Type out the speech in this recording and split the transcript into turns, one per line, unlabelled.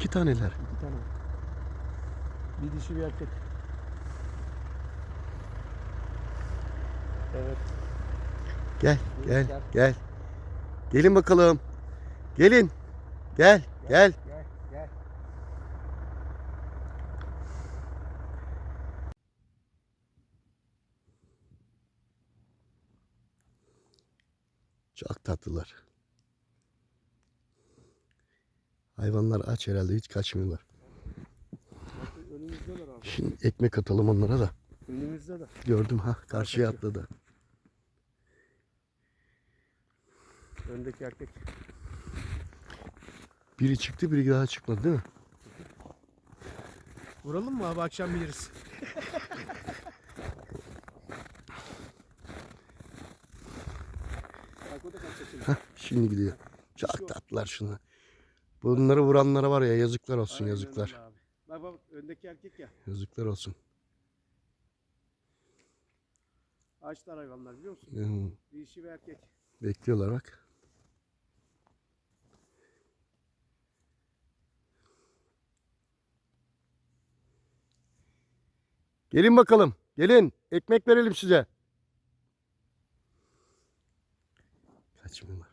iki taneler.
İki tane. Bir dişi bir erkek. Evet.
Gel gel gel. Gelin bakalım. Gelin. Gel gel.
Gel gel.
Çok tatlılar. Hayvanlar aç herhalde hiç kaçmıyorlar. Şimdi ekmek atalım onlara da.
Önümüzdeler.
Gördüm ha karşıya atladı.
Öndeki erkek.
Biri çıktı biri daha çıkmadı değil mi?
Vuralım mı abi akşam biliriz.
Hah şimdi gidiyor. Çok tatlılar şuna. Bunları vuranlara var ya yazıklar olsun
Aynen
yazıklar.
öyle abi. Bak bak öndeki erkek ya.
Yazıklar olsun.
Açlar hayvanlar biliyor musun?
Hmm,
Dişi ve erkek.
Bekliyorlar bak. Gelin bakalım. Gelin. Ekmek verelim size. Kaçmıyorlar.